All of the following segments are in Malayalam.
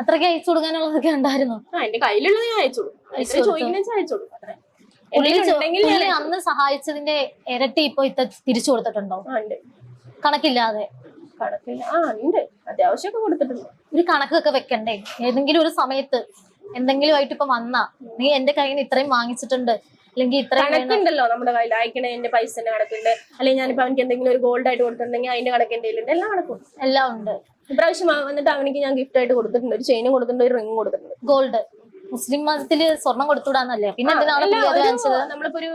അത്രയ്ക്ക് അയച്ചു കൊടുക്കാനുള്ളതൊക്കെ ഉണ്ടായിരുന്നു? ആ എന്റെ കയ്യിലുള്ളത് ഞാൻ അയച്ചു. ചോദിക്കുന്ന കൊടുക്കും. പുള്ളി അന്ന് സഹായിച്ചതിന്റെ ഇരട്ടി ഇപ്പൊ ഇത്ത തിരിച്ചു കൊടുത്തിട്ടുണ്ടോ. കണക്കില്ലാതെ. കണക്കില്ല ആ ഉണ്ട്. അത്യാവശ്യമൊക്കെ കൊടുത്തിട്ടുണ്ട്. ഒരു കണക്കൊക്കെ വെക്കണ്ടേ? ഏതെങ്കിലും ഒരു സമയത്ത് എന്തെങ്കിലും ആയിട്ട് ഇപ്പൊ വന്നാ നീ എന്റെ കയ്യിൽ നിന്ന് ഇത്രയും വാങ്ങിച്ചിട്ടുണ്ട്. അല്ലെങ്കിൽ ഇത്രയും. കണക്കുണ്ടല്ലോ നമ്മുടെ കയ്യിൽ. അയക്കണതിന്റെ പൈസന്റെ കണക്കുണ്ട്. അല്ലെങ്കിൽ ഞാനിപ്പോ അവനക്ക് എന്തെങ്കിലും ഒരു ഗോൾഡ് ആയിട്ട് കൊടുത്തിട്ടുണ്ടെങ്കിൽ അതിന്റെ കണക്ക് എന്തെങ്കിലും എല്ലാം കണക്കും എല്ലാം ഉണ്ട്. ഇപ്രാവശ്യം വന്നിട്ട് അവനിക്ക് ഞാൻ ഗിഫ്റ്റ് ആയിട്ട് കൊടുത്തിട്ടുണ്ട്. ഒരു ചെയിനും കൊടുത്തിട്ടുണ്ട് ഒരു റിംഗ് കൊടുത്തിട്ടുണ്ട്. ഗോൾഡ് മുസ്ലിം മതത്തിൽ സ്വർണം കൊടുത്തുവിടാന്നല്ലേ? പിന്നെ നമ്മളിപ്പോ ഒരു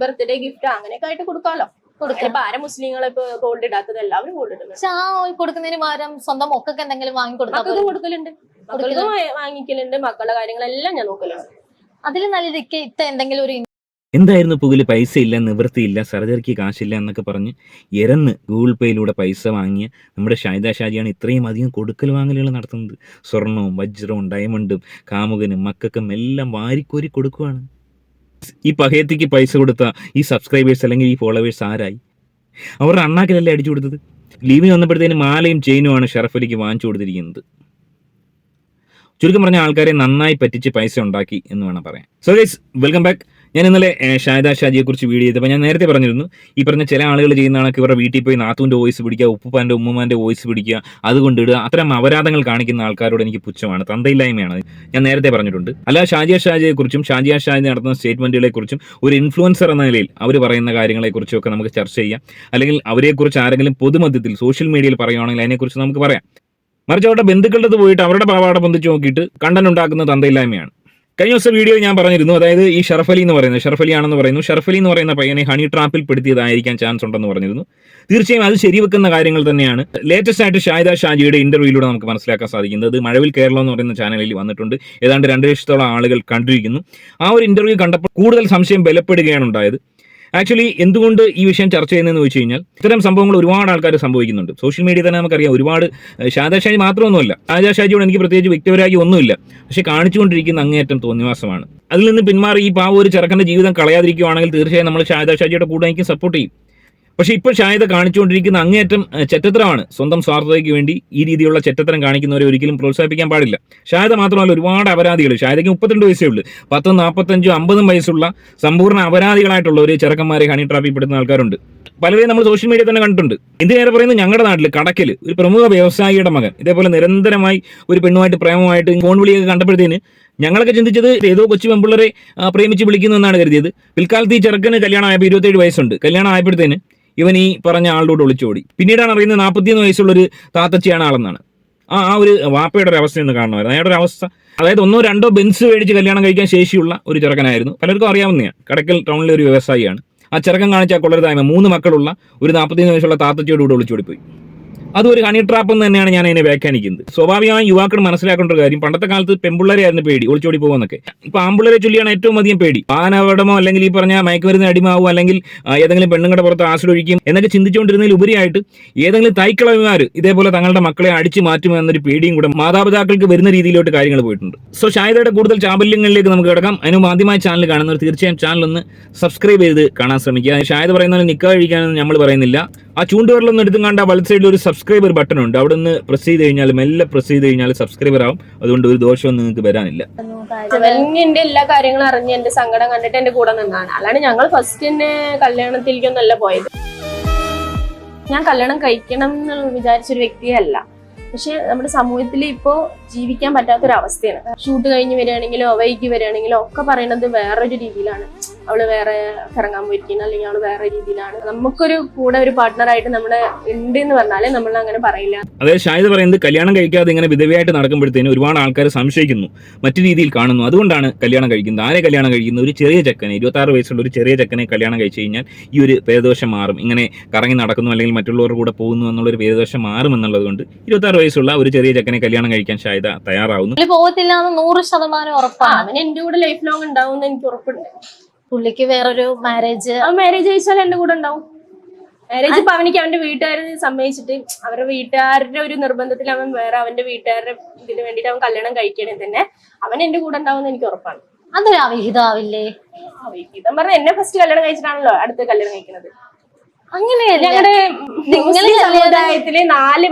ബർത്ത്ഡേ ഗിഫ്റ്റ് അങ്ങനെയൊക്കെ ആയിട്ട് കൊടുക്കാമല്ലോ കൊടുക്കാം. ആരെ മുസ്ലിങ്ങളെ ഇപ്പൊ ഗോൾഡ് ഇടാത്തത്? എല്ലാവരും ഗോൾഡ് ഇടുന്നത്. പക്ഷെ ആ കൊടുക്കുന്നതിന് പകരം സ്വന്തം മക്കൾക്ക് എന്തെങ്കിലും വാങ്ങി കൊടുക്കലുണ്ട്. മക്കൾക്ക് വാങ്ങിക്കലുണ്ട്. മക്കളുടെ കാര്യങ്ങളെല്ലാം ഞാൻ നോക്കലുണ്ട്. അതിൽ നല്ല ഇത്ത എന്തെങ്കിലും ഒരു എന്തായിരുന്നു പുകിൽ പൈസ ഇല്ല നിവൃത്തിയില്ല സർജറിക്ക് കാശില്ല എന്നൊക്കെ പറഞ്ഞ് ഇരന്ന് ഗൂഗിൾ പേയിലൂടെ പൈസ വാങ്ങിയ നമ്മുടെ ഷാഹിദ ഷാജിയാണ് ഇത്രയും അധികം കൊടുക്കൽ വാങ്ങലുകൾ നടത്തുന്നത്. സ്വർണവും വജ്രവും ഡയമണ്ടും കാമുകനും മക്കൾക്കും എല്ലാം വാരിക്കോരി കൊടുക്കുവാണ്. ഈ പഹയത്തിക്ക് പൈസ കൊടുത്ത ഈ സബ്സ്ക്രൈബേഴ്സ് അല്ലെങ്കിൽ ഈ ഫോളോവേഴ്സ് ആരായി? അവരുടെ അണ്ണാക്കിലല്ലേ അടിച്ചു കൊടുത്തത്? ലീവിന് വന്നപ്പോഴത്തേന് മാലയും ചെയിനുമാണ് ഷറഫ് അലിക്ക് വാങ്ങിച്ചു കൊടുത്തിരിക്കുന്നത്. ചുരുക്കം പറഞ്ഞ ആൾക്കാരെ നന്നായി പറ്റിച്ച് പൈസ ഉണ്ടാക്കി എന്ന് വേണം പറയാം സോ ഗൈസ് വെൽക്കം ബാക്ക് ഞാൻ ഇന്നലെ ഷാഹിദ ഷാജിയെ കുറിച്ച് വീഡിയോ ചെയ്തപ്പോൾ ഞാൻ നേരത്തെ പറഞ്ഞിരുന്നു. ഈ പറഞ്ഞ ചില ആളുകൾ ചെയ്യുന്ന കണക്ക് ഇവരുടെ വീട്ടിൽ പോയി നാത്തൂന്റെ വോയിസ് പിടിക്കുക ഉപ്പുപ്പാന്റെ ഉമ്മുമാന്റെ വോയിസ് പിടിക്കുക അതുകൊണ്ട് ഇടുക. അത്തരം അപരാധങ്ങൾ കാണിക്കുന്ന ആൾക്കാരോട് എനിക്ക് പുച്ഛമാണ് തന്തയില്ലായ്മയാണ്. ഞാൻ നേരത്തെ പറഞ്ഞിട്ടുണ്ട്. അല്ല ഷാജിയ ഷാജിയെക്കുറിച്ചും ഷാജിയ ഷാജി നടത്തുന്ന സ്റ്റേറ്റ്മെന്റുകളെക്കുറിച്ചും ഒരു ഇൻഫ്ലുവൻസർ എന്ന നിലയിൽ അവർ പറയുന്ന കാര്യങ്ങളെക്കുറിച്ചും ഒക്കെ നമുക്ക് ചർച്ച ചെയ്യാം. അല്ലെങ്കിൽ അവരെക്കുറിച്ച് ആരെങ്കിലും പൊതുമധ്യത്തിൽ സോഷ്യൽ മീഡിയയിൽ പറയുകയാണെങ്കിൽ അതിനെക്കുറിച്ച് നമുക്ക് പറയാം. മറിച്ച് അവരുടെ ബന്ധുക്കളുടെ പോയിട്ട് അവരുടെ പാവാട പൊന്തിച്ച് നോക്കിയിട്ട് കണ്ടന്റ് ഉണ്ടാക്കുന്ന തന്തയില്ലായ്മയാണ്. കഴിഞ്ഞ ദിവസം വീഡിയോ ഞാൻ പറഞ്ഞിരുന്നു അതായത് ഈ ഷറഫ് അലി എന്ന് പറയുന്നത് ഷറഫ് അലി ആണെന്ന് പറയുന്നു. ഷറഫ് അലി എന്ന് പറയുന്ന പയ്യനെ ഹണി ട്രാപ്പിൽ പെടുത്തിയതായിരിക്കാൻ ചാൻസ് ഉണ്ടെന്ന് പറഞ്ഞിരുന്നു. തീർച്ചയായും അത് ശരിവെക്കുന്ന കാര്യങ്ങൾ തന്നെയാണ്. ലേറ്റസ്റ്റ് ആയിട്ട് ഷാഹിദ ഷാജിയുടെ ഇന്റർവ്യൂയിലൂടെ നമുക്ക് മനസ്സിലാക്കാൻ സാധിക്കുന്നത്. മഴവിൽ കേരളം എന്ന് പറയുന്ന ചാനലിൽ വന്നിട്ടുണ്ട്. ഏതാണ്ട് രണ്ട് ലക്ഷത്തോളം ആളുകൾ കണ്ടിരിക്കുന്നു. ആ ഒരു ഇന്റർവ്യൂ കണ്ടപ്പോൾ കൂടുതൽ സംശയം ബലപ്പെടുകയാണ് ഉണ്ടായത്. ആക്ച്വലി എന്തുകൊണ്ട് ഈ വിഷയം ചർച്ച ചെയ്യുന്നതെന്ന് വെച്ച് കഴിഞ്ഞാൽ ഇത്തരം സംഭവങ്ങൾ ഒരുപാട് ആൾക്കാർ സംഭവിക്കുന്നുണ്ട്. സോഷ്യൽ മീഡിയ തന്നെ നമുക്കറിയാം ഒരുപാട് ഷാജി മാത്രമൊന്നുമല്ല. ഷാജാ ഷാജിയോട് എനിക്ക് പ്രത്യേകിച്ച് വ്യക്തിപരമായി ഒന്നുമില്ല. പക്ഷെ കാണിച്ചുകൊണ്ടിരിക്കുന്ന അങ്ങേയറ്റം തോന്നിവാസമാണ് അതിൽ നിന്ന് പിന്മാറി ഈ പാവ ഒരു ചെറുക്കന്റെ ജീവിതം കളയാതിരിക്കുകയാണെങ്കിൽ തീർച്ചയായും നമ്മൾ ഷാജാ ഷാജിയുടെ കൂടെ എനിക്ക് സപ്പോർട്ട് ചെയ്യും. പക്ഷേ ഇപ്പം ഷായത കാണിച്ചുകൊണ്ടിരിക്കുന്ന അങ്ങേയറ്റം ചെറ്റത്തരമാണ്. സ്വന്തം സ്വാർത്ഥതയ്ക്ക് വേണ്ടി ഈ രീതിയിലുള്ള ചെറ്റത്തരം കാണിക്കുന്നവരെ ഒരിക്കലും പ്രോത്സാഹിപ്പിക്കാൻ പാടില്ല. ഷായത മാത്രമല്ല ഒരുപാട് അപരാധികൾ. ഷായതയ്ക്ക് മുപ്പത്തിരണ്ട് വയസ്സേ ഉള്ളൂ. പത്തും നാൽപ്പത്തഞ്ചും അമ്പതും വയസ്സുള്ള സമ്പൂർണ അപരാധികളായിട്ടുള്ള ഒരു ചെറുക്കന്മാരെ ഹണി ട്രാപ്പിൽ പെടുന്ന ആൾക്കാരുണ്ട്. പലരെയും നമ്മൾ സോഷ്യൽ മീഡിയ തന്നെ കണ്ടിട്ടുണ്ട്. എന്തിനേറെ പറയുന്നത് ഞങ്ങളുടെ നാട്ടിൽ കടക്കൽ ഒരു പ്രമുഖ വ്യവസായിയുടെ മകൻ ഇതേപോലെ നിരന്തരമായി ഒരു പെണ്ണുമായിട്ട് പ്രേമമായിട്ട് ഫോൺ വിളിയൊക്കെ കണ്ടപ്പോഴത്തേന് ഞങ്ങളൊക്കെ ചിന്തിച്ചത് ഏതോ കൊച്ചു പെമ്പിള്ളരെ പ്രേമിച്ച് വിളിക്കുന്നു എന്നാണ് കരുതിയത്. പിൽക്കാലത്ത് ഈ ചെറുക്കന് കല്യാണം ആയപ്പോൾ ഇരുപത്തേഴ് വയസ്സുണ്ട്. കല്യാണം ആയപ്പോഴത്തേന് ഇവൻ ഈ പറഞ്ഞ ആളോട് ഒളിച്ചോടി. പിന്നീടാണ് അറിയുന്നത് നാൽപ്പത്തിയൊന്ന് വയസ്സുള്ള ഒരു താത്തച്ചിയാണ് ആളെന്നാണ്. ആ ആ ഒരു വാപ്പയുടെ ഒരു അവസ്ഥ ഒന്ന് കാണണമായിരുന്നു അയാളുടെ ഒരു അവസ്ഥ. അതായത് ഒന്നോ രണ്ടോ ബെൻസ് മേടിച്ച് കല്യാണം കഴിക്കാൻ ശേഷിയുള്ള ഒരു ചെറുക്കനായിരുന്നു. പലർക്കും അറിയാവുന്നതാണ്. കടക്കൽ ടൗണിലെ ഒരു വ്യവസായിയാണ്. ആ ചെറുക്കൻ കാണിച്ച കൊള്ളരുതായ്മ മൂന്ന് മക്കളുള്ള ഒരു നാൽപ്പത്തിയൊന്ന് വയസ്സുള്ള താത്തച്ചിയോട് കൂടെ ഒളിച്ചോടിപ്പോയി. അതും ഒരു ഹണി ട്രാപ്പ് എന്ന് തന്നെയാണ് ഞാൻ അതിനെ വ്യാഖ്യാനിക്കുന്നത്. സ്വാഭാവികമായി യുവാക്കൾ മനസ്സിലാക്കേണ്ട ഒരു കാര്യം പണ്ടത്തെ കാലത്ത് പെമ്പിള്ളേരെയായിരുന്നു പേടി ഒളിച്ചോടി പോകുന്നൊക്കെ ഇപ്പൊ ആമ്പിള്ളേരെ ചൊല്ലിയാണ് ഏറ്റവും അധികം പേടി. ആനവടമോ അല്ലെങ്കിൽ ഈ പറഞ്ഞ മയക്കുമരുന്ന് അടിമാവോ അല്ലെങ്കിൽ ഏതെങ്കിലും പെണ്ണുങ്ങളുടെ പുറത്ത് ഒഴിക്കും എന്നൊക്കെ ചിന്തിച്ചുകൊണ്ടിരുന്നതിൽ ഉപരിയായിട്ട് ഏതെങ്കിലും തൈക്കളവിമാർ ഇതേപോലെ തങ്ങളുടെ മക്കളെ അടിച്ചു മാറ്റുമോ എന്നൊരു പേടിയും കൂടെ മാതാപിതാക്കൾക്ക് വരുന്ന രീതിയിലോട്ട് കാര്യങ്ങൾ പോയിട്ടുണ്ട്. സോ ഷായതയുടെ കൂടുതൽ ചാബല്യങ്ങളിലേക്ക് നമുക്ക് കിടക്കാം. അതിന് ആദ്യമായി ചാനൽ കാണുന്നവർ തീർച്ചയായും ചാനൽ ഒന്ന് സബ്സ്ക്രൈബ് ചെയ്ത് കാണാൻ ശ്രമിക്കുക. ഷായദ പറയുന്ന നിക്കാഴിക്കാനൊന്നും കഴിക്കാനൊന്നും നമ്മൾ പറയുന്നില്ല. ആ ചൂണ്ടുവരലൊന്നും എടുത്തും കണ്ട വലത് സൈഡിൽ ഒരു സബ്സ്ക്രൈബർ ബട്ടൺ ഉണ്ട്. അവിടെ നിന്ന് പ്രസ് ചെയ്ത് കഴിഞ്ഞാൽ മെല്ലെ പ്രസ് ചെയ്ത് കഴിഞ്ഞാൽ സബ്സ്ക്രൈബർ ആവും. അതുകൊണ്ട് ഒരു ദോഷമൊന്നും നിങ്ങൾക്ക് വരാനില്ല. എന്റെ എല്ലാ കാര്യങ്ങളും അറിഞ്ഞ് എന്റെ സങ്കടം കണ്ടിട്ട് എന്റെ കൂടെ നിന്നാണ്. അല്ലാണ്ട് ഞങ്ങൾ ഫസ്റ്റ് തന്നെ കല്യാണത്തിലേക്കൊന്നല്ല പോയത്. ഞാൻ കല്യാണം കഴിക്കണം എന്ന് വിചാരിച്ചൊരു വ്യക്തിയല്ല. പക്ഷെ നമ്മുടെ സമൂഹത്തിൽ ഇപ്പോ ജീവിക്കാൻ പറ്റാത്തൊരവസ്ഥയാണ്. ഷൂട്ട് കഴിഞ്ഞ് വരികയാണെങ്കിലോ വൈകി വരികയാണെങ്കിലോ ഒക്കെ പറയുന്നത് വേറൊരു രീതിയിലാണ്. അവൾ വേറെ കറങ്ങാൻ പോയിരിക്കുന്നു അല്ലെങ്കിൽ അവൾ വേറെ രീതിയിലാണ്. നമുക്കൊരു കൂടെ ഒരു പാർട്ട്ണറായിട്ട് നമ്മളെ ഉണ്ട് എന്ന് പറഞ്ഞാലേ നമ്മൾ അങ്ങനെ പറയില്ല. അതായത് ഷായത് പറയുന്നത് കല്യാണം കഴിക്കാതെ ഇങ്ങനെ വിധവയായിട്ട് നടക്കുമ്പോഴത്തേനും ഒരുപാട് ആൾക്കാർ സംശയിക്കുന്നു. മറ്റു രീതിയിൽ കാണുന്നു. അതുകൊണ്ടാണ് കല്യാണം കഴിക്കുന്നത്. ആരെ കല്യാണം കഴിക്കുന്നത് ഒരു ചെറിയ ചെക്കനെ ഇരുപത്താറ് വയസ്സുള്ള ഒരു ചെറിയ ചെക്കനെ കല്യാണം കഴിച്ചു കഴിഞ്ഞാൽ ഈ ഒരു പേദോഷം മാറും. ഇങ്ങനെ കറങ്ങി നടക്കുന്നു അല്ലെങ്കിൽ മറ്റുള്ളവരുടെ കൂടെ പോകുന്നു എന്നുള്ളൊരു പേദോഷം മാറും എന്നുള്ളത് കൊണ്ട് ഇരുപത്താറ് വയസ്സുള്ള ഒരു ചെറിയ ചെക്കനെ കല്യാണം കഴിക്കാൻ ഷായത തയ്യാറാവുന്നു. പോകത്തില്ല എന്ന് നൂറ് ശതമാനം ഉറപ്പാണ്. അവന് എന്റെ കൂടെ ലൈഫ് ലോങ് ഉണ്ടാവും എന്ന് എനിക്ക് ഉറപ്പുണ്ട്. പുള്ളിക്ക് വേറൊരു മാരേജ് മാരേജ് കഴിച്ചാൽ എന്റെ കൂടെ ഉണ്ടാവും. മാരേജ് ഇപ്പൊ അവനിക്ക് അവന്റെ വീട്ടുകാരെ സമ്മതിച്ചിട്ട് അവരുടെ വീട്ടുകാരുടെ ഒരു നിർബന്ധത്തിൽ അവൻ വേറെ അവന്റെ വീട്ടുകാരുടെ ഇതിന് വേണ്ടിട്ട് അവൻ കല്യാണം കഴിക്കണേ തന്നെ അവൻ എന്റെ കൂടെ ഉണ്ടാവും എനിക്ക് ഉറപ്പാണ്. അതൊരു അവിഹിതമാവില്ലേ അവിഹിതം പറഞ്ഞ എന്നെ ഫസ്റ്റ് കല്യാണം കഴിച്ചിട്ടാണല്ലോ അടുത്ത് കല്യാണം കഴിക്കുന്നത് അങ്ങനെയല്ല ഞങ്ങളുടെ നിങ്ങളുടെ സമുദായത്തിലെ നാല്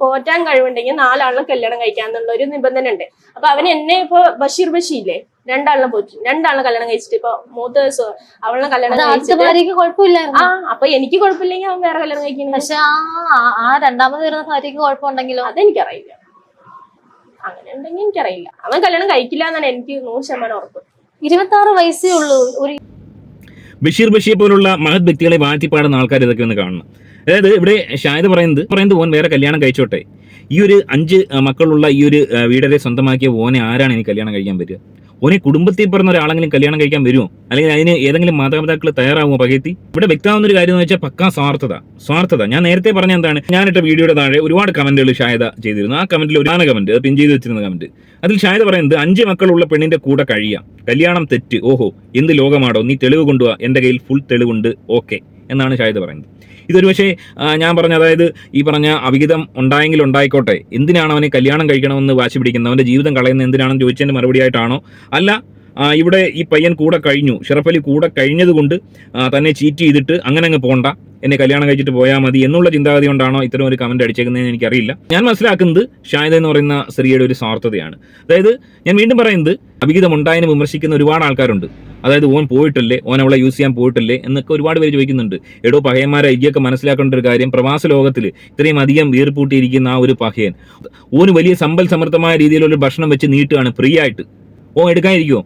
പോറ്റാൻ കഴിവുണ്ടെങ്കിൽ നാലാളിനെ കല്യാണം കഴിക്കാന്നുള്ള ഒരു നിബന്ധന ഉണ്ട് അപ്പൊ അവൻ എന്നെ ഇപ്പൊ ബഷീർ ബഷീല്ലേ രണ്ടാളിനെ പോയി രണ്ടാളിനെ കല്യാണം കഴിച്ചിട്ട് ഇപ്പൊ മൂത്ത അവളെ അവളിനെ കല്യാണം കഴിച്ചിട്ട് ആ അപ്പൊ എനിക്ക് കുഴപ്പമില്ലെങ്കിൽ അവൻ വേറെ കല്യാണം കഴിക്കുന്നു പക്ഷെ ആ രണ്ടാമത് വരുന്ന ഭാര്യക്ക് കുഴപ്പമുണ്ടെങ്കിലോ? അതെനിക്കറിയില്ല. അങ്ങനെ ഉണ്ടെങ്കിൽ എനിക്കറിയില്ല. അവൻ കല്യാണം കഴിക്കില്ല എന്നാണ് എനിക്ക് നൂറ് ശതമാനം ഉറപ്പ്. ഇരുപത്തി ആറ് വയസ്സേ ഉള്ളൂ. ഒരു ബഷീർ ബഷീർ പോലുള്ള മഹത് വ്യക്തികളെ വാഴ്ത്തിപ്പാടുന്ന ആൾക്കാർ ഇതൊക്കെ ഒന്ന് കാണണം. അതായത് ഇവിടെ ഷായത് പറയുന്നത് പറയുന്നത് ഓൻ വേറെ കല്യാണം കഴിച്ചോട്ടെ. ഈ ഒരു അഞ്ച് മക്കളുള്ള ഈ ഒരു വീടരെ സ്വന്തമാക്കിയ ഓനെ ആരാണ് എനിക്ക് കല്യാണം കഴിക്കാൻ പറ്റുക ഓനെ കുടുംബത്തിൽ പറഞ്ഞ ഒരാളെങ്കിലും കല്യാണം കഴിക്കാൻ വരുമോ? അല്ലെങ്കിൽ അതിന് ഏതെങ്കിലും മാതാപിതാക്കൾ തയ്യാറാവുമോ പകയത്തി ഇവിടെ വ്യക്തമാവുന്ന ഒരു കാര്യം എന്ന് വെച്ചാൽ പക്കാ സ്വാർത്ഥത. സ്വാർത്ഥത. ഞാൻ നേരത്തെ പറഞ്ഞ എന്താണ്? ഞാനിട്ട വീഡിയോയുടെ താഴെ ഒരുപാട് കമന്റുകൾ ഷായത ചെയ്തിരുന്നു. ആ കമന്റിൽ ഒരുപാട് കമന്റ് പിൻ ചെയ്ത് വെച്ചിരുന്ന കമന്റ്. അതിൽ ഷായത പറയുന്നത് അഞ്ച് മക്കളുള്ള പെണ്ണിന്റെ കൂടെ കഴിയാം. കല്യാണം തെറ്റ്. ഓഹോ എന്ത് ലോകമാടോ. നീ തെളിവ് കൊണ്ടുപോവാ എന്റെ കയ്യിൽ ഫുൾ തെളിവുണ്ട്. ഓക്കെ എന്നാണ് ഷായത പറയുന്നത്. ഇതൊരു പക്ഷേ ഞാൻ പറഞ്ഞ അതായത് ഈ പറഞ്ഞ അവിഹിതം ഉണ്ടായെങ്കിൽ ഉണ്ടായിക്കോട്ടെ. എന്തിനാണ് അവനെ കല്യാണം കഴിക്കണമെന്ന് വാശി പിടിക്കുന്നത്? അവന്റെ ജീവിതം കളയുന്നത് എന്തിനാണെന്ന് ചോദിച്ചതിന്റെ മറുപടിയായിട്ടാണോ? അല്ല ഇവിടെ ഈ പയ്യൻ കൂടെ കഴിഞ്ഞു. ഷറഫലി കൂടെ കഴിഞ്ഞത് കൊണ്ട് തന്നെ ചീറ്റ് ചെയ്തിട്ട് അങ്ങനെ അങ്ങ് പോണ്ട. എന്നെ കല്യാണം കഴിച്ചിട്ട് പോയാൽ മതി എന്നുള്ള ചിന്താഗതി കൊണ്ടാണോ ഇത്തരം ഒരു കമന്റ് അടിച്ചേക്കുന്നതെന്ന് എനിക്കറിയില്ല. ഞാൻ മനസ്സിലാക്കുന്നത് ഷായദ എന്ന് പറയുന്ന സ്ത്രീയുടെ ഒരു സ്വാർത്ഥതയാണ്. അതായത് ഞാൻ വീണ്ടും പറയുന്നത് അഭിഹിതം ഉണ്ടായതിനെ വിമർശിക്കുന്ന ഒരുപാട് ആൾക്കാരുണ്ട്. അതായത് ഓൻ പോയിട്ടല്ലേ ഓൻ അവളെ യൂസ് ചെയ്യാൻ പോയിട്ടല്ലേ എന്നൊക്കെ ഒരുപാട് പേര് ചോദിക്കുന്നുണ്ട്. എടോ പഹയന്മാരെ ഇയൊക്കെ മനസ്സിലാക്കേണ്ട ഒരു കാര്യം പ്രവാസ ലോകത്തിൽ ഇത്രയും അധികം വീർപ്പൂട്ടിയിരിക്കുന്ന ആ ഒരു പഹയൻ ഓന് വലിയ സമ്പൽ സമൃദ്ധമായ രീതിയിലുള്ള ഭക്ഷണം വെച്ച് നീട്ടുകയാണ് ഫ്രീ ആയിട്ട് ഓൻ എടുക്കാതിരിക്കുമോ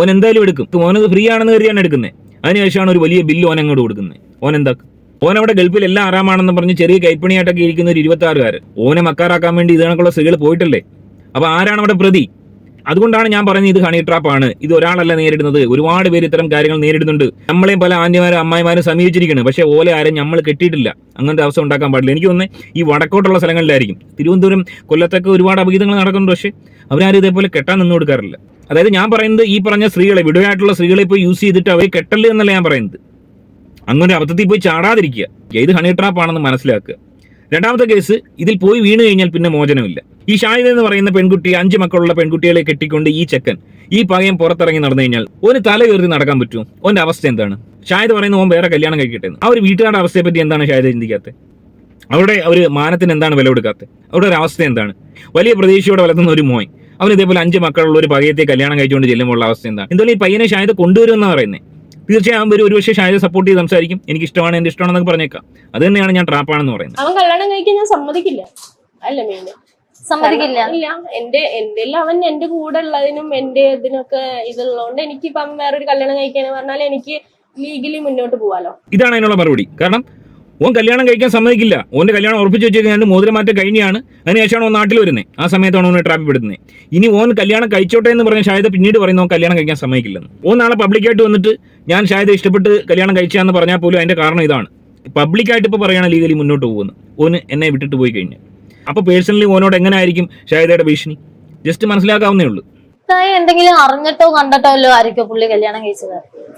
ഓൻ എന്തായാലും എടുക്കും. ഓനത് ഫ്രീ ആണെന്ന് കരുതിയാണ് എടുക്കുന്നത്. അതിനുശേഷമാണ് ഒരു വലിയ ബില്ല് ഓൻ അങ്ങോട്ട് കൊടുക്കുന്നത്. ഓൻ എന്താക്കും ഓൻ അവിടെ ഗൾഫിൽ എല്ലാം ആറാമാണെന്ന് പറഞ്ഞ് ചെറിയ കൈപ്പണിയായിട്ടൊക്കെ ഇരിക്കുന്ന ഒരു ഇരുപത്തി ആറുകാർ ഓനെ മക്കാറാക്കാൻ വേണ്ടി ഇത് കണക്കുള്ള സ്ത്രീകൾ പോയിട്ടല്ലേ? അപ്പൊ ആരാണ് അവിടെ പ്രതി? അതുകൊണ്ടാണ് ഞാൻ പറഞ്ഞത് ഇത് ഹണി ട്രാപ്പാണ് ഇത് ഒരാളല്ല നേരിടുന്നത്. ഒരുപാട് പേര് ഇത്തരം കാര്യങ്ങൾ നേരിടുന്നുണ്ട്. നമ്മളെയും പല ആന്റിമാരും അമ്മായിമാരും സമീപിച്ചിരിക്കുന്നു പക്ഷേ ഓലെ ആരും നമ്മൾ കെട്ടിയിട്ടില്ല. അങ്ങനത്തെ അവസ്ഥ ഉണ്ടാക്കാൻ പാടില്ല. എനിക്ക് തോന്നുന്നത് ഈ വടക്കോട്ടുള്ള സ്ഥലങ്ങളിലായിരിക്കും. തിരുവനന്തപുരം കൊല്ലത്തൊക്കെ ഒരുപാട് അപകീതങ്ങൾ നടക്കുന്നുണ്ട് പക്ഷേ അവരാരും ഇതേപോലെ കെട്ടാൻ നിന്ന് കൊടുക്കാറില്ല. അതായത് ഞാൻ പറയുന്നത് ഈ പറഞ്ഞ സ്ത്രീകളെ വിടുവായിട്ടുള്ള സ്ത്രീകളെ പോയി യൂസ് ചെയ്തിട്ട് അവരെ കെട്ടൽ എന്നല്ല ഞാൻ പറയുന്നത്. അങ്ങനെ അബദ്ധത്തിൽ പോയി ചാടാതിരിക്കുക. ഇത് ഹണി ട്രാപ്പ് ആണെന്ന് മനസ്സിലാക്കുക. രണ്ടാമത്തെ കേസ് ഇതിൽ പോയി വീണ് കഴിഞ്ഞാൽ പിന്നെ മോചനമില്ല. ഈ ഷാഹിദ എന്ന് പറയുന്ന പെൺകുട്ടി അഞ്ച് മക്കളുള്ള പെൺകുട്ടികളെ കെട്ടിക്കൊണ്ട് ഈ ചെക്കൻ ഈ പകയം പുറത്തിറങ്ങി നടന്നു കഴിഞ്ഞാൽ ഓന് തല ഉയർത്തി നടക്കാൻ പറ്റും ഓന്റെ അവസ്ഥ എന്താണ്? ഷാഹിദ പറയുന്ന ഓൻ വേറെ കല്യാണം കഴിക്കട്ടെ. ആ ഒരു വീട്ടുകാരുടെ അവസ്ഥയെ പറ്റി എന്താണ് ഷാഹിദ ചിന്തിക്കാത്തത്? അവരുടെ ഒരു മാനത്തിന് എന്താണ് വില കൊടുക്കാത്തത്? അവരുടെ ഒരു അവസ്ഥ എന്താണ്? വലിയ പ്രതീക്ഷയോടെ വളർത്തുന്ന ഒരു മോൻ അവൻ ഇതേപോലെ അഞ്ച് മക്കളുള്ള ഒരു പകയത്തെ കല്യാണം കഴിച്ചുകൊണ്ട് ചെല്ലുമ്പോൾ ഉള്ള അവസ്ഥ എന്താണ്? എന്തായാലും ഈ പയ്യനെ ഷായത കൊണ്ടുവരുമെന്നാണ് പറയുന്നത് തീർച്ചയായും ഒരു ഒരുപക്ഷെ ഷായത സപ്പോർട്ട് ചെയ്ത് സംസാരിക്കും. എനിക്ക് ഇഷ്ടമാണ് എന്റെ ഇഷ്ടമാണെന്നൊക്കെ പറഞ്ഞേക്കാം. അത് തന്നെയാണ് ഞാൻ ട്രാപ്പാണെന്ന് പറയുന്നത്. അവൻ കല്യാണം കഴിക്കാൻ ഞാൻ സമ്മതിക്കില്ല. അല്ല മെയിന് സമ്മതിക്കില്ല. ഇല്ല എന്റെ എന്റെ അവൻ എന്റെ കൂടെ ഉള്ളതിനും എന്റെ ഇതിനൊക്കെ ഇതുള്ളതുകൊണ്ട് എനിക്കിപ്പം വേറൊരു കല്യാണം കഴിക്കാന്ന് പറഞ്ഞാൽ എനിക്ക് ലീഗലി മുന്നോട്ട് പോവാലോ. ഇതാണ് അതിനുള്ള മറുപടി. കാരണം ഓൻ കല്യാണം കഴിക്കാൻ സമ്മതിക്കില്ല. ഓന്റെ കല്യാണം ഉറപ്പിച്ച് വെച്ചിരിക്കുന്നത് മോതിരമാറ്റം കഴിഞ്ഞാണ്. അതിനുശേഷമാണ് ഓൻ നാട്ടിൽ വരുന്നത് ആ സമയത്താണ് ഓനെ ട്രാപ്പിൽ പെടുന്നത് ഇനി ഓൻ കല്യാണം കഴിച്ചോട്ടെ എന്ന് പറഞ്ഞ ഷായദ പിന്നീട് പറയുന്ന ഓൻ കല്യാണം കഴിക്കാൻ സമ്മതിക്കില്ലെന്ന്. ഓൻ നാളെ പബ്ലിക്കായിട്ട് വന്നിട്ട് ഞാൻ ഷായദ ഇഷ്ടപ്പെട്ട് കല്യാണം കഴിച്ചാന്ന് പറഞ്ഞാൽ പോലും അതിന്റെ കാരണം ഇതാണ്. പബ്ലിക്കായിട്ട് ഇപ്പോൾ പറയുകയാണ് ലീഗലി മുന്നോട്ട് പോകുന്നത്. ഓന് എന്നെ വിട്ടിട്ട് പോയി കഴിഞ്ഞാൽ. അപ്പോൾ പേഴ്സണലി ഓനോട് എങ്ങനെ ആയിരിക്കും ഷായദയുടെ ഭീഷണി? ജസ്റ്റ് മനസ്സിലാക്കാവുന്നേ ഉള്ളൂ. എന്തെങ്കിലും അറിഞ്ഞിട്ടോ കണ്ടിട്ടോ അല്ലോ ആയിരിക്കും പുള്ളി കല്യാണം കഴിച്ചത്?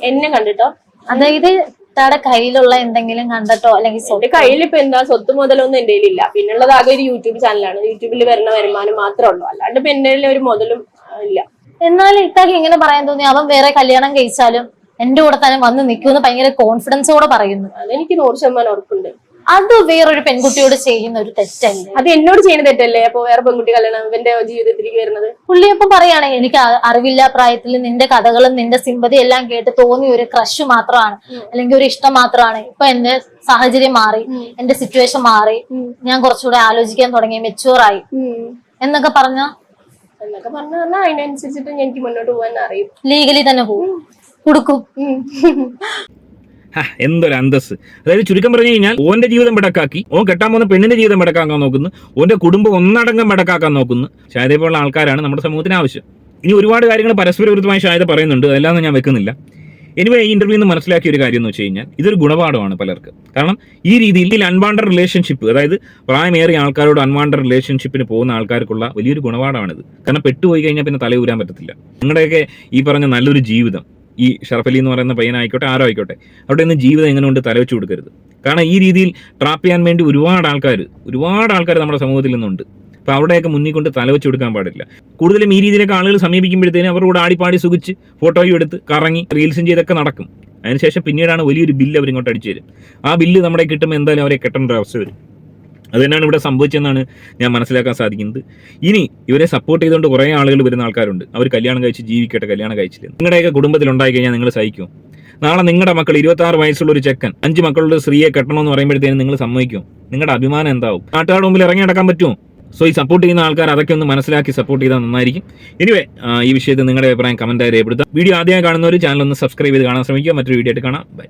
എന്നെ കണ്ടിട്ടോ? അതായത് ഇത്താടെ കയ്യിലുള്ള എന്തെങ്കിലും കണ്ടിട്ടോ? അല്ലെങ്കിൽ എന്റെ കയ്യിൽ ഇപ്പൊ എന്താ? സ്വത്ത് മുതലൊന്നും എന്റെ ഇല്ല പിന്നുള്ളത് ആകെ ഒരു യൂട്യൂബ് ചാനലാണ്. യൂട്യൂബിൽ വരുന്ന വരുമാനം മാത്രമേ ഉള്ളൂ. അല്ലാണ്ട് ഇപ്പൊ എന്റെ ഒരു മുതലും ഇല്ല. എന്നാലും ഇത്താക്ക് ഇങ്ങനെ പറയാൻ തോന്നി അവൻ വേറെ കല്യാണം കഴിച്ചാലും എന്റെ കൂടെ തന്നെ വന്ന് നിൽക്കുമെന്ന് ഭയങ്കര കോൺഫിഡൻസോടെ പറയുന്നു. അതെനിക്ക് നൂറ് ശതമാനം ഉറപ്പുണ്ട്. അത് വേറൊരു പെൺകുട്ടിയോട് ചെയ്യുന്ന ഒരു തെറ്റല്ലേ? അത് എന്നോട് ചെയ്യുന്ന തെറ്റല്ലേ? അപ്പൊ വേറെ പെൺകുട്ടി കല്യാണം ഇവന്റെ ജീവിതത്തിലേക്ക് വരുന്നത്? പുള്ളി അപ്പം പറയാണ് എനിക്ക് അറിവില്ല പ്രായത്തിൽ നിന്റെ കഥകളും നിന്റെ സിമ്പതി എല്ലാം കേട്ട് തോന്നിയ ഒരു ക്രഷ് മാത്രമാണ്. അല്ലെങ്കിൽ ഒരു ഇഷ്ടം മാത്രമാണ്. ഇപ്പൊ എന്റെ സാഹചര്യം മാറി എന്റെ സിറ്റുവേഷൻ മാറി. ഞാൻ കുറച്ചുകൂടെ ആലോചിക്കാൻ തുടങ്ങി മെച്ചുവർ ആയി. എന്നൊക്കെ പറഞ്ഞ? എന്നൊക്കെ പറഞ്ഞു പറഞ്ഞാൽ അതിനനുസരിച്ചിട്ട് എനിക്ക് മുന്നോട്ട് പോകാൻ അറിയും. ലീഗലി തന്നെ പോകും കൊടുക്കും. എന്തൊരു അന്തസ് അതായത് ചുരുക്കം പറഞ്ഞു കഴിഞ്ഞാൽ ഓന്റെ ജീവിതം മടക്കാക്കി ഓൻ കെട്ടാൻ പോകുന്ന പെണ്ണിന്റെ ജീവിതം മടക്കാക്കാൻ നോക്കുന്നു ഓന്റെ കുടുംബം ഒന്നടങ്കം മടക്കാക്കാൻ നോക്കുന്നു. ഷായതെ പോലുള്ള ആൾക്കാരാണ് നമ്മുടെ സമൂഹത്തിന് ആവശ്യം. ഇനി ഒരുപാട് കാര്യങ്ങൾ പരസ്പര വിരുദ്ധമായി ഷായത പറയുന്നുണ്ട് അതെല്ലാം ഞാൻ വെക്കുന്നില്ല. എനിവേ ഈ ഇന്റർവ്യൂ നിന്ന് മനസ്സിലാക്കിയ ഒരു കാര്യം എന്ന് വെച്ച് കഴിഞ്ഞാൽ ഇതൊരു ഗുണപാഠമാണ് പലർക്ക്. കാരണം ഈ രീതിയിൽ അൺവാണ്ടഡ് റിലേഷൻഷിപ്പ് അതായത് പ്രായമേറിയ ആൾക്കാരോട് അൺവാണ്ടഡ് റിലേഷൻഷിപ്പിന് പോകുന്ന ആൾക്കാർക്കുള്ള വലിയൊരു ഗുണപാഠമാണിത്. കാരണം പെട്ടുപോയി കഴിഞ്ഞാൽ പിന്നെ തലയൂരാൻ പറ്റത്തില്ല. നിങ്ങളുടെയൊക്കെ ഈ പറഞ്ഞ നല്ലൊരു ജീവിതം ഈ ഷറഫലി എന്ന് പറയുന്ന പയ്യനായിക്കോട്ടെ ആരോ ആയിക്കോട്ടെ അവിടെ നിന്ന് ജീവിതം എങ്ങനെ കൊണ്ട് തലവെച്ച് കൊടുക്കരുത്. കാരണം ഈ രീതിയിൽ ട്രാപ്പ് ചെയ്യാൻ വേണ്ടി ഒരുപാട് ആൾക്കാർ ഒരുപാട് ആൾക്കാർ നമ്മുടെ സമൂഹത്തിൽ നിന്നുണ്ട്. അപ്പോൾ അവിടെയൊക്കെ മുന്നിൽ കൊണ്ട് തലവെച്ച് കൊടുക്കാൻ പാടില്ല. കൂടുതലും ഈ രീതിയിലൊക്കെ ആളുകൾ സമീപിക്കുമ്പോഴത്തേനും കൂടെ ആടിപ്പാടി സുഖിച്ച് ഫോട്ടോയും എടുത്ത് കറങ്ങി റീൽസും ചെയ്തൊക്കെ നടക്കും. അതിനുശേഷം പിന്നീടാണ് വലിയൊരു ബില്ല് അവരിങ്ങോട്ട് അടിച്ചു തരും. ആ ബില്ല് നമ്മുടെ കിട്ടുമ്പോൾ എന്തായാലും അവരെ കെട്ടേണ്ട അവസ്ഥ വരും. അത് തന്നെയാണ് ഇവിടെ സംഭവിച്ചതെന്നാണ് ഞാൻ മനസ്സിലാക്കാൻ സാധിക്കുന്നത്. ഇനി ഇവരെ സപ്പോർട്ട് ചെയ്തുകൊണ്ട് കുറേ ആളുകൾ വരുന്ന ആൾക്കാരുണ്ട്. അവർ കല്യാണം കഴിച്ച് ജീവിക്കട്ടെ കല്യാണം കഴിച്ചില്ല? നിങ്ങളുടെയൊക്കെ കുടുംബത്തിൽ ഉണ്ടായി കഴിഞ്ഞാൽ നിങ്ങൾ സഹിക്കും. നാളെ നിങ്ങളുടെ മക്കൾ ഇരുപത്തി ആറ് വയസ്സുള്ള ഒരു ചെക്കൻ അഞ്ച് മക്കളുടെ സ്ത്രീയെ കെട്ടണമെന്ന് പറയുമ്പോഴത്തേനും നിങ്ങൾ സമ്മതിക്കും. നിങ്ങളുടെ അഭിമാനം എന്താവും? നാട്ടുകാരുടെ മുമ്പിൽ ഇറങ്ങി നടക്കാൻ പറ്റുമോ? സോ ഈ സപ്പോർട്ട് ചെയ്യുന്ന ആൾക്കാർ അതൊക്കെ ഒന്ന് മനസ്സിലാക്കി സപ്പോർട്ട് ചെയ്താൽ നന്നായിരിക്കും. എനിവേ ഈ വിഷയത്തിൽ നിങ്ങളുടെ അഭിപ്രായം കമന്റായി രേഖപ്പെടുത്താം. വീഡിയോ ആദ്യമായി കാണുന്നവർ ചാനൽ ഒന്ന് സബ്സ്ക്രൈബ് ചെയ്ത് കാണാൻ ശ്രമിക്കുക. മറ്റൊരു വീഡിയോ ആയിട്ട് കാണാം. ബൈ